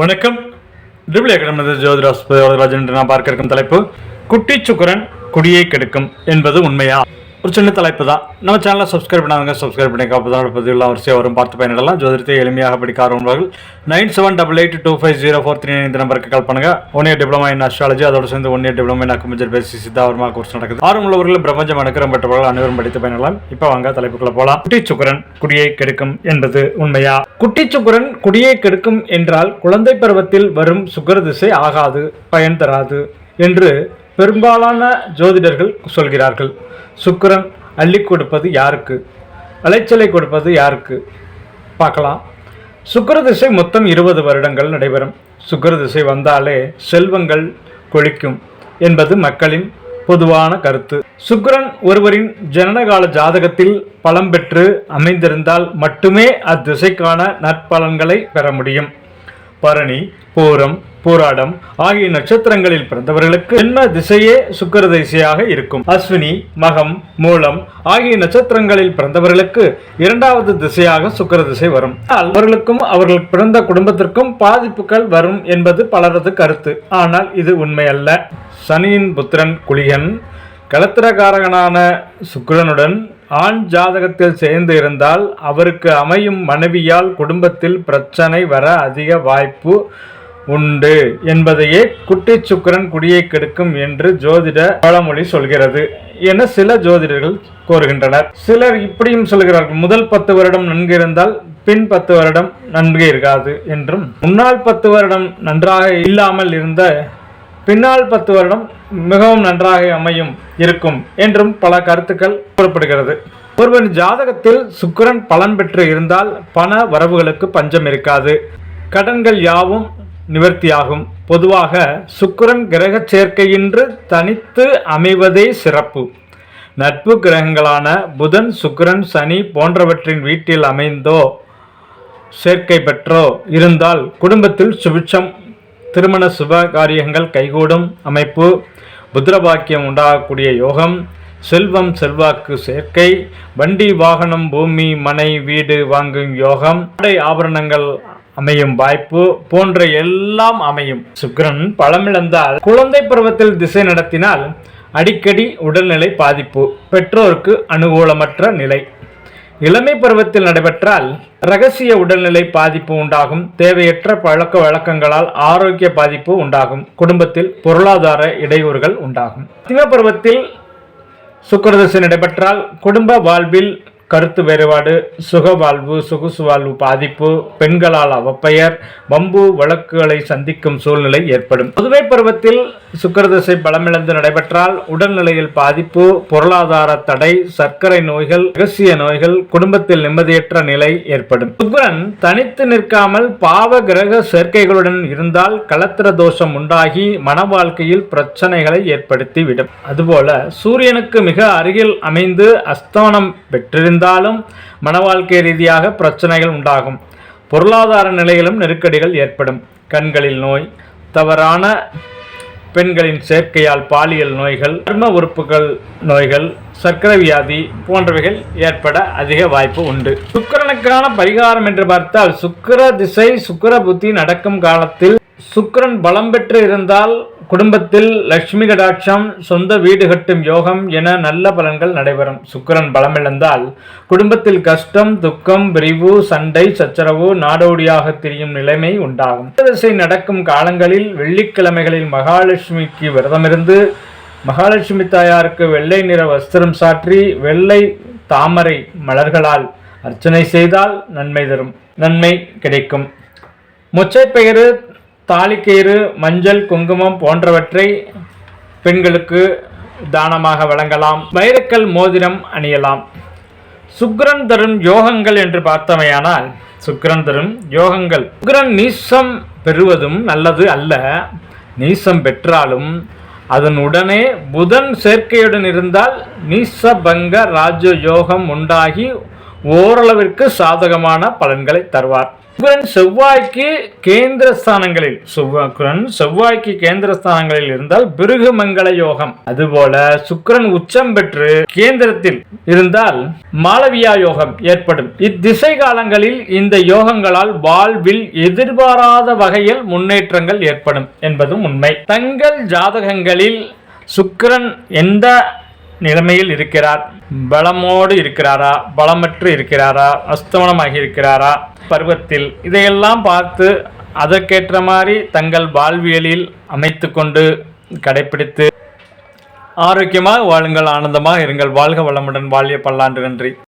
வணக்கம். Triple academy Jothiraj என்று நான் பார்க்க இருக்கும் தலைப்பு குட்டி சுக்கரன் குடியை கெடுக்கும் என்பது உண்மையா? ஒரு சின்ன தலைப்பு தான். நம்ம சேனலை சப்ஸ்கிரைப் பண்ணாதவங்க சப்ஸ்கிரைப் பண்ணி காப்பதான பதிவுலாம் வரிசையாக வரும். பார்த்து பயனிடலாம். ஜோதிடத்தை எளிமையாக படிக்க ஆரம்பர்கள் nine seven double eight two five zero four three இந்த நம்பருக்கு கால் பண்ணுங்கள் one year diploma in astrology அதோட சேர்ந்து one year diploma in acupuncture பேசி சித்தாவரமா கோர்ஸ் நடக்குது. ஆர்வம் உள்ளவர்கள் பிரபஞ்சம் அனுக்கிறம் பெற்றவர்கள் அனைவரும் படித்து பயனிடலாம் இப்போ வாங்க தலைப்புக்குள்ள போகலாம் குட்டி சுக்கரன் குடியை கெடுக்கும் என்பது உண்மையா? குட்டி சுக்கரன் குடியை கெடுக்கும் என்றால் குழந்தை பருவத்தில் வரும் சுக்கர திசை ஆகாது பயன் தராது என்று பெரும்பாலான ஜோதிடர்கள் சொல்கிறார்கள் சுக்கிரன் அள்ளி கொடுப்பது யாருக்கு? அலைச்சலை கொடுப்பது யாருக்கு? பார்க்கலாம். சுக்கர திசை மொத்தம் இருபது வருடங்கள் நடைபெறும். சுக்கர திசை வந்தாலே செல்வங்கள் கொழிக்கும் என்பது மக்களின் பொதுவான கருத்து. சுக்கிரன் ஒருவரின் ஜனனகால ஜாதகத்தில் பலம் பெற்று அமைந்திருந்தால் மட்டுமே அத்திசைக்கான நற்பலன்களை பெற முடியும். பரணி பூரம் பூராடம் ஆகிய நட்சத்திரங்களில் பிறந்தவர்களுக்கு ஜென்ம திசையே சுக்கர திசையாக இருக்கும்? அஸ்வினி மகம் மூலம் ஆகிய நட்சத்திரங்களில் பிறந்தவர்களுக்கு இரண்டாவது திசையாக சுக்கிர திசை வரும். அவர்களுக்கும் அவர்கள் பிறந்த குடும்பத்திற்கும் பாதிப்புகள் வரும் என்பது பலரது கருத்து. ஆனால் இது உண்மையல்ல. சனியின் புத்திரன் குளிகன் களத்திரகாரகனான சுக்கிரனுடன் ஆண் ஜாதகத்தில் சேர்ந்து இருந்தால் அவருக்கு அமையும் மனைவியால் குடும்பத்தில் பிரச்சனை வர அதிக வாய்ப்பு உண்டு என்பதையே குட்டி சுக்கிரன் குடியை கெடுக்கும் என்று ஜோதிட பழமொழி சொல்கிறது என சில ஜோதிடர்கள் கோருகின்றனர். சிலர் இப்படியும் சொல்கிறார்கள் முதல் பத்து வருடம் நன்கு இருந்தால் பின் பத்து வருடம் நன்கு இருக்காது என்றும் முன்னாள் பத்து வருடம் நன்றாக இல்லாமல் இருந்த பின்னால் பத்து வருடம் மிகவும் நன்றாக அமையும் இருக்கும் என்றும் பல கருத்துக்கள் கூறப்படுகிறது. ஒருவன் ஜாதகத்தில் சுக்கிரன் பலன் பெற்று இருந்தால் பண வரவுகளுக்கு பஞ்சம் இருக்காது. கடன்கள் யாவும் நிவர்த்தியாகும். பொதுவாக சுக்கிரன் கிரக சேர்க்கையின்று தனித்து அமைவதே சிறப்பு. நட்பு கிரகங்களான புதன் சுக்கிரன் சனி போன்றவற்றின் வீட்டில் அமைந்தோ சேர்க்கை பெற்றோ இருந்தால் குடும்பத்தில் சுபிட்சம் திருமண சுப காரியங்கள் கைகூடும் அமைப்பு புத்திரபாக்கியம் உண்டாகக்கூடிய யோகம் செல்வம் செல்வாக்கு சேர்க்கை வண்டி வாகனம் பூமி மனை வீடு வாங்கும் யோகம் ஆடை ஆபரணங்கள் அமையும் வாய்ப்பு போன்ற எல்லாம் அமையும். சுக்கிரன் பழமிழந்தால் குழந்தை பருவத்தில் திசை நடத்தினால் அடிக்கடி உடல்நிலை பாதிப்பு. பெற்றோருக்கு அனுகூலமற்ற நிலை. இளமை பருவத்தில் நடைபெற்றால் ரகசிய உடல்நிலை பாதிப்பு உண்டாகும் தேவையற்ற பழக்க வழக்கங்களால் ஆரோக்கிய பாதிப்பு உண்டாகும் குடும்பத்தில் பொருளாதார இடையூறுகள் உண்டாகும். சிவ பருவத்தில் சுக்கரதசை நடைபெற்றால் குடும்ப வாழ்வில் கருத்து வேறுபாடு சுக வாழ்வு சொகுசு வாழ்வு பாதிப்பு பெண்களால் அவப்பெயர் வம்பு வழக்குகளை சந்திக்கும் சூழ்நிலை ஏற்படும். புதுமை பருவத்தில் சுக்கரதசை பலமிழந்து நடைபெற்றால் உடல்நிலையில் பாதிப்பு பொருளாதார தடை சர்க்கரை நோய்கள் ரகசிய நோய்கள் குடும்பத்தில் நிம்மதியற்ற நிலை ஏற்படும். சுக்கிரன் தனித்து நிற்காமல் பாவ கிரக சேர்க்கைகளுடன் இருந்தால் கலத்திர தோஷம் உண்டாகி மன வாழ்க்கையில் பிரச்சனைகளை ஏற்படுத்திவிடும். அதுபோல சூரியனுக்கு மிக அருகில் அமைந்து அஸ்தானம் பெற்றிருந்த இருந்தாலும் மன வாழ்க்கை ரீதியாக பிரச்சனைகள் உண்டாகும். பொருளாதார நிலையிலும் நெருக்கடிகள் ஏற்படும். கண்களில் நோய் தவறான பெண்களின் சேர்க்கையால் பாலியல் நோய்கள் கர்ம உறுப்புகள் நோய்கள் சர்க்கரை வியாதி போன்றவைகள் ஏற்பட அதிக வாய்ப்பு உண்டு. சுக்கிரனுக்கான பரிகாரம் என்று பார்த்தால் சுக்கர திசை சுக்கிர புத்தி நடக்கும் காலத்தில் சுக்கிரன் பலம் பெற்று இருந்தால் குடும்பத்தில் லட்சுமி கடாட்சம் சொந்த வீடு கட்டும் யோகம் என நல்ல பலன்கள் நடைபெறும். சுக்கிரன் பலமிழந்தால் குடும்பத்தில் கஷ்டம் துக்கம் பிரிவு சண்டை சச்சரவு நாடோடியாக திரியும் நிலைமை உண்டாகும். திசை நடக்கும் காலங்களில் வெள்ளிக்கிழமைகளில் மகாலட்சுமிக்கு விரதமிருந்து மகாலட்சுமி தாயாருக்கு வெள்ளை நிற வஸ்திரம் சாற்றி வெள்ளை தாமரை மலர்களால் அர்ச்சனை செய்தால் நன்மை தரும். நன்மை கிடைக்கும். மொச்சைப்பயிறு தாலிக்கயிறு மஞ்சள் குங்குமம் போன்றவற்றை பெண்களுக்கு தானமாக வழங்கலாம். வைரக்கல் மோதிரம் அணியலாம். சுக்ரன் தரும் யோகங்கள் என்று பார்த்தமையானால் சுக்ரன் தரும் யோகங்கள். சுக்கிரன் நீசம் பெறுவதும் நல்லது அல்ல. நீசம் பெற்றாலும் அதன் உடனே புதன் சேர்க்கையுடன் இருந்தால் நீசபங்க ராஜ யோகம் உண்டாகி ஓரளவிற்கு சாதகமான பலன்களை தருவார். சுக்கிரன் செவ்வாய்க்கு கேந்திர ஸ்தானங்களில். சுக்கிரன் செவ்வாய்க்கு கேந்திர ஸ்தானங்களில் இருந்தால் பிருகுமங்கள யோகம். அதுபோல சுக்ரன் உச்சம் பெற்று கேந்திரத்தில் இருந்தால் மாளவியா யோகம் ஏற்படும். இத்திசை காலங்களில் இந்த யோகங்களால் வாழ்வில் எதிர்பாராத வகையில் முன்னேற்றங்கள் ஏற்படும் என்பதும் உண்மை. தங்கள் ஜாதகங்களில் சுக்கிரன் எந்த நிலைமையில் இருக்கிறார். பலமோடு இருக்கிறாரா? பலமற்று இருக்கிறாரா? அஸ்தமனமாகி இருக்கிறாரா? பருவத்தில் இதையெல்லாம் பார்த்து அதற்கேற்ற மாதிரி தங்கள் வாழ்வியலில் அமைத்து கொண்டு கடைப்பிடித்து ஆரோக்கியமாக வாழுங்கள் ஆனந்தமாக இருங்கள். வாழ்க வளமுடன் வாழிய பல்லாண்டு நன்றி.